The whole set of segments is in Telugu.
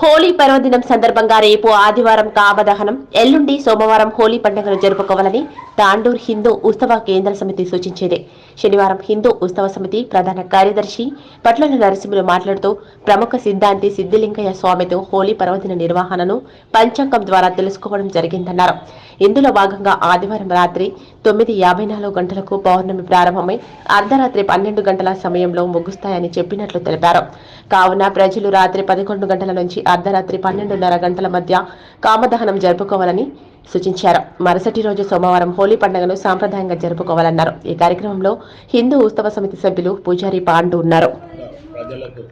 హోలీ పర్వదినం సందర్భంగా రేపు ఆదివారం కామదహనం ఎల్లుండి సోమవారం హోలీ పండుగను జరుపుకోవాలని తాండూర్ హిందూ ఉత్సవ కేంద్ర సమితి సూచించింది. శనివారం హిందూ ఉత్సవ సమితి ప్రధాన కార్యదర్శి పట్లల నరసింహులు మాట్లాడుతూ ప్రముఖ సిద్ధాంతి సిద్ధిలింగయ్య స్వామితో హోలీ పర్వదిన నిర్వహణను పంచాంగం ద్వారా తెలుసుకోవడం జరిగిందన్నారు. ఇందులో భాగంగా ఆదివారం రాత్రి తొమ్మిది యాభై నాలుగు గంటలకు పౌర్ణమి ప్రారంభమై అర్ధరాత్రి పన్నెండు గంటల సమయంలో ముగుస్తాయని చెప్పినట్లు తెలిపారు. కావున ప్రజలు రాత్రి పదకొండు గంటల నుంచి అర్ధరాత్రి పన్నెండున్నర గంటల మధ్య కామదహనం జరుపుకోవాలని సూచించారు. మరుసటి రోజు సోమవారం హోలీ పండుగను సాంప్రదాయంగా జరుపుకోవాలన్నారు. ఈ కార్యక్రమంలో హిందూ ఉత్సవ సమితి సభ్యులు పూజారి పాండు ఉన్నారు. ప్రజలకు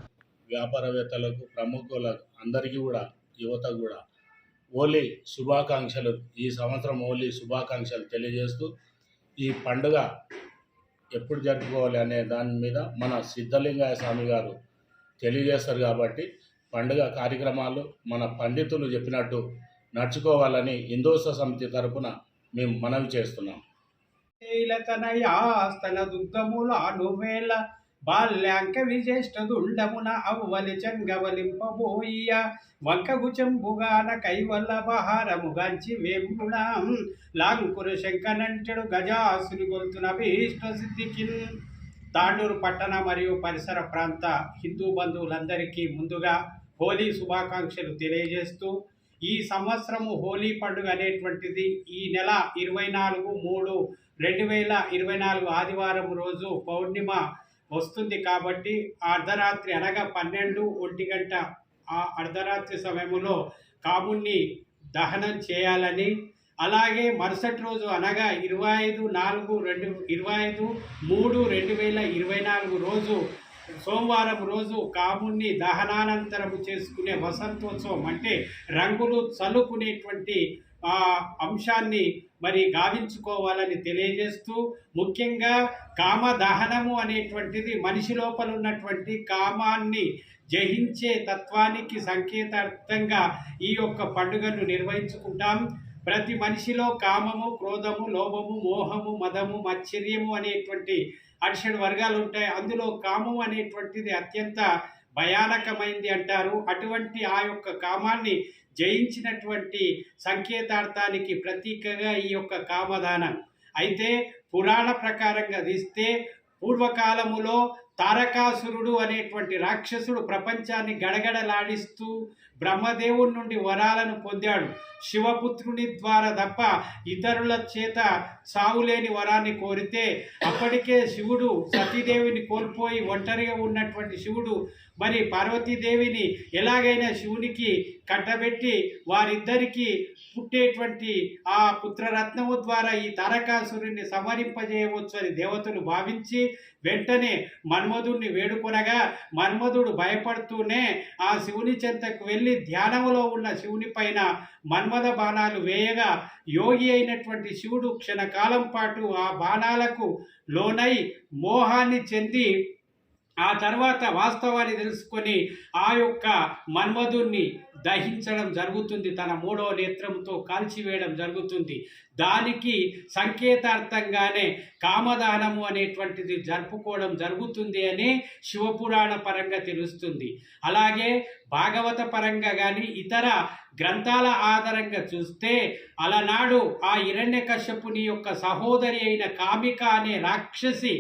వ్యాపారవేత్తలకు ప్రముఖులకు అందరికీ కూడా యువత కూడా హోలీ శుభాకాంక్షలు ఈ సంవత్సరం హోలీ శుభాకాంక్షలు తెలియజేస్తూ ఈ పండుగ ఎప్పుడు జరుపుకోవాలి అనే దాని మీద మన సిద్ధలింగయ్య స్వామి గారు తెలియజేస్తారు కాబట్టి పండుగ కార్యక్రమాలు మన పండితులు చెప్పినట్టు నడుచుకోవాలని హిందోస సమితి తరపున మేము మనవి చేస్తున్నాం. శైలతనయాస్తన దుగ్ధముల అనువేల బాల్యాంక విజేష్టదుండమున అవ్వలి చెంగవలింపబోయియ. వంకగు చెంబుగాన కైవల్ల బహారముగాంచి వెంబుణం లాంకురు శంకనంటెడు గజాసుని గొల్తున భీష్ట సిద్ధికిన్. తాండూరు పట్టణ మరియు పరిసర ప్రాంత హిందూ బంధువులందరికీ ముందుగా హోలీ శుభాకాంక్షలు తెలియజేస్తూ ఈ సంవత్సరము హోలీ పండుగ అనేటువంటిది ఈ నెల ఇరవై నాలుగు మూడు రెండు వేల ఇరవై నాలుగు ఆదివారం రోజు పౌర్ణిమ వస్తుంది కాబట్టి అర్ధరాత్రి అనగా పన్నెండు ఒంటి గంట ఆ అర్ధరాత్రి సమయంలో కాముణ్ణి దహనం చేయాలని అలాగే మరుసటి రోజు అనగా ఇరవై ఐదు నాలుగు రెండు ఇరవై ఐదు మూడు రెండు వేల ఇరవై నాలుగు రోజు సోమవారం రోజు కాముణ్ణి దహనానంతరము చేసుకునే వసంతోత్సవం అంటే రంగులు చల్లుకునేటువంటి ఆ అంశాన్ని మరి గావించుకోవాలని తెలియజేస్తూ ముఖ్యంగా కామ దహనము అనేటువంటిది మనిషి లోపల ఉన్నటువంటి కామాన్ని జయించే తత్వానికి సంకేతార్థంగా ఈ యొక్క పండుగను నిర్వహించుకుంటాం. ప్రతి మనిషిలో కామము క్రోధము లోభము మోహము మదము మత్సర్యము అనేటువంటి అడిషడ్ వర్గాలు ఉంటాయి. అందులో కామం అనేటువంటిది అత్యంత భయానకమైంది అంటారు. అటువంటి ఆ యొక్క కామాన్ని జయించినటువంటి సంకేతార్థానికి ప్రతీకగా ఈ యొక్క కామదానం. అయితే పురాణ ప్రకారంగా తీస్తే పూర్వకాలములో తారకాసురుడు అనేటువంటి రాక్షసుడు ప్రపంచాన్ని గడగడలాడిస్తూ బ్రహ్మదేవుడి నుండి వరాలను పొందాడు. శివపుత్రుని ద్వారా తప్ప ఇతరుల చేత సావులేని వరాన్ని కోరితే అప్పటికే శివుడు సతీదేవిని కోల్పోయి ఒంటరిగా ఉన్నటువంటి శివుడు మరి పార్వతీదేవిని ఎలాగైనా శివునికి కట్టబెట్టి వారిద్దరికీ పుట్టేటువంటి ఆ పుత్రరత్నము ద్వారా ఈ తారకాసురుని సంహరింపజేయవచ్చు అని దేవతలు భావించి వెంటనే మన్ మన్మధుడిని వేడుకొనగా మన్మధుడు భయపడుతూనే ఆ శివుని చెంతకు వెళ్ళి ధ్యానములో ఉన్న శివుని పైన మన్మథ బాణాలు వేయగా యోగి అయినటువంటి శివుడు క్షణకాలం పాటు ఆ బాణాలకు లోనై మోహాన్ని చెంది ఆ తర్వాత వాస్తవాన్ని తెలుసుకొని ఆ యొక్క మన్మధుణ్ణి దహించడం జరుగుతుంది. తన మూడవ నేత్రంతో కాల్చివేయడం జరుగుతుంది. దానికి సంకేతార్థంగానే కామదానము అనేటువంటిది జరుపుకోవడం జరుగుతుంది అని శివపురాణ పరంగా తెలుస్తుంది. అలాగే భాగవత పరంగా కానీ ఇతర గ్రంథాల ఆధారంగా చూస్తే అలనాడు ఆ హిరణ్యకశ్యపుని యొక్క సహోదరి అయిన కామిక అనే రాక్షసి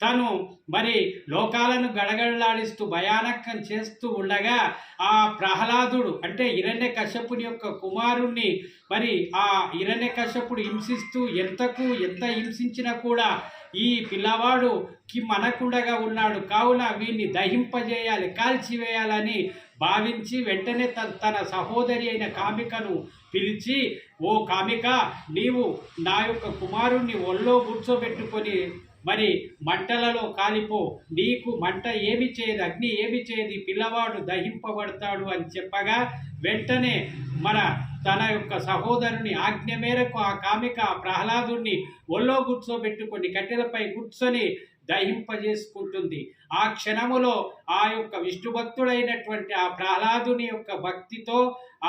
తను మరి లోకాలను గడగడలాడిస్తూ భయానకం చేస్తూ ఉండగా ఆ ప్రహ్లాదుడు అంటే హిరణ్య కశ్యపుని యొక్క కుమారుణ్ణి మరి ఆ హిరణ్య కశ్యపుడు హింసిస్తూ ఎంతకు ఎంత హింసించినా కూడా ఈ పిల్లవాడు కి మనకుండగా ఉన్నాడు. కావున వీడిని దహింపజేయాలి కాల్చివేయాలని భావించి వెంటనే తన తన సహోదరి అయిన కామికను పిలిచి ఓ కామిక నీవు నా యొక్క కుమారుణ్ణి ఒళ్ళో కూర్చోబెట్టుకొని మరి మంటలలో కాలిపో. నీకు మంట ఏమి చేయదు అగ్ని ఏమి చేయదు పిల్లవాడు దహింపబడతాడు అని చెప్పగా వెంటనే మన తన యొక్క సహోదరుని ఆజ్ఞ మేరకు ఆ కామిక ఆ ప్రహ్లాదుని ఒళ్ళో కూర్చోబెట్టుకొని కట్టెలపై కూర్చొని దహింపజేసుకుంటుంది. ఆ క్షణములో ఆ యొక్క విష్ణుభక్తుడైనటువంటి ఆ ప్రహ్లాదుని యొక్క భక్తితో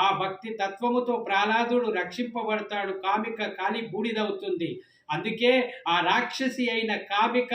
ఆ భక్తి తత్వముతో ప్రహ్లాదుడు రక్షింపబడతాడు. కామిక కాలి బూడిదవుతుంది. అందుకే ఆ రాక్షసి అయిన కామిక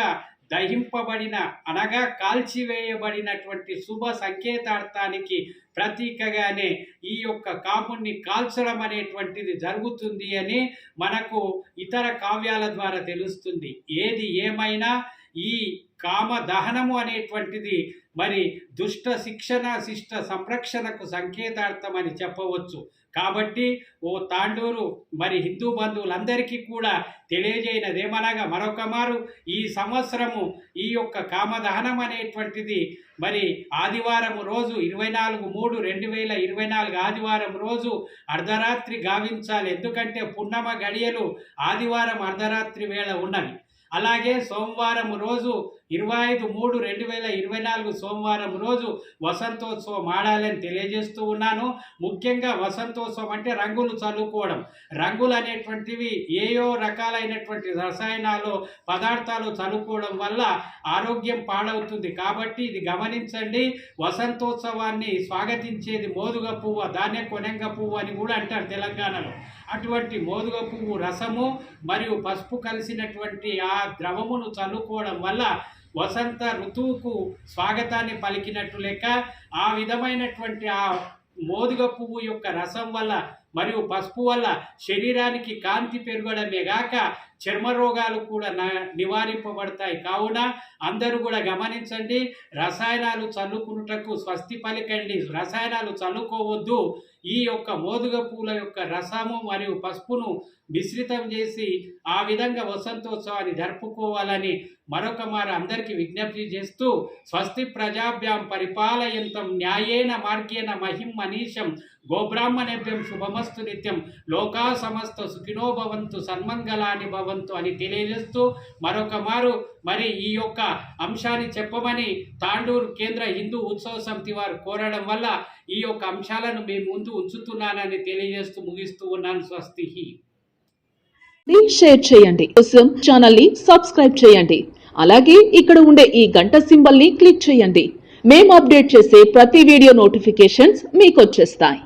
దహింపబడిన అనగా కాల్చివేయబడినటువంటి శుభ సంకేతార్థానికి ప్రతీకగానే ఈ యొక్క కాముణ్ణి కాల్చడం అనేటువంటిది జరుగుతుంది అని మనకు ఇతర కావ్యాల ద్వారా తెలుస్తుంది. ఏది ఏమైనా ఈ కామ దహనము అనేటువంటిది మరి దుష్ట శిక్షణ శిష్ట సంరక్షణకు సంకేతార్థమని చెప్పవచ్చు. కాబట్టి ఓ తాండూరు మరి హిందూ బంధువులందరికీ కూడా తెలియజేయనదేమనగా మరొక మారు ఈ సంవత్సరము ఈ యొక్క కామదహనం అనేటువంటిది మరి ఆదివారం రోజు ఇరవై నాలుగు మూడు రెండు వేల ఇరవై నాలుగు ఆదివారం రోజు అర్ధరాత్రి గావించాలి. ఎందుకంటే పున్నమ గడియలు ఆదివారం అర్ధరాత్రి వేళ ఉన్నవి. అలాగే సోమవారం రోజు ఇరవై ఐదు మూడు రెండు వేల ఇరవై నాలుగు సోమవారం రోజు వసంతోత్సవం ఆడాలని తెలియజేస్తూ ఉన్నాను. ముఖ్యంగా వసంతోత్సవం అంటే రంగులు చల్లుకోవడం. రంగులు అనేటువంటివి ఏయో రకాలైనటువంటి రసాయనాలు పదార్థాలు చల్లుకోవడం వల్ల ఆరోగ్యం పాడవుతుంది. కాబట్టి ఇది గమనించండి. వసంతోత్సవాన్ని స్వాగతించేది మోదుగ పువ్వు దాన్నే కొనెంగ పువ్వు అని కూడా అంటారు తెలంగాణలో. అటువంటి మోదుగ పువ్వు రసము మరియు పసుపు కలిసినటువంటి ఆ ద్రవమును చల్లుకోవడం వల్ల వసంత ఋతువుకు స్వాగతాన్ని పలికినట్టు లెక్క ఆ విధమైనటువంటి ఆ మోదుగ పువ్వు యొక్క రసం వల్ల మరియు పసుపు వల్ల శరీరానికి కాంతి పెరగడమే గాక చర్మ రోగాలు కూడా న- నివారింపబడతాయి. కావున అందరూ కూడా గమనించండి రసాయనాలు చల్లుకున్నటకు స్వస్తి పలికండి. రసాయనాలు చల్లుకోవద్దు. ఈ యొక్క మోదుగ పూల యొక్క రసము మరియు పసుపును మిశ్రితం చేసి ఆ విధంగా వసంతోత్సవాన్ని జరుపుకోవాలని మరొక మారు అందరికీ విజ్ఞప్తి చేస్తూ స్వస్తి ప్రజాభ్యాం పరిపాలయంతం న్యాయేన మార్గేణ మహిం మనీషం గోబ్రాహ్మణేభ్యం శుభమస్తు నిత్యం. లోకా సమస్త సుఖినో భవంతు సన్మంగళాని భవంతు అని తెలియజేస్తూ మరొక మారు మరి ఈ యొక్క అంశాన్ని చెప్పమని తాండూరు కేంద్ర హిందూ ఉత్సవ సమితి వారు కోరడం వల్ల ఈ యొక్క అంశాలను మీ ముందు ఉంచుతున్నానని తెలియజేస్తూ ముగిస్తూ ఉన్నాను స్వస్తి షేర్ చేయండి. కోసం ఛానల్ని సబ్స్క్రైబ్ చేయండి. అలాగే ఇక్కడ ఉండే ఈ గంట సింబల్ని క్లిక్ చేయండి. మేము అప్డేట్ చేసే ప్రతి వీడియో నోటిఫికేషన్స్ మీకు వచ్చేస్తాయి.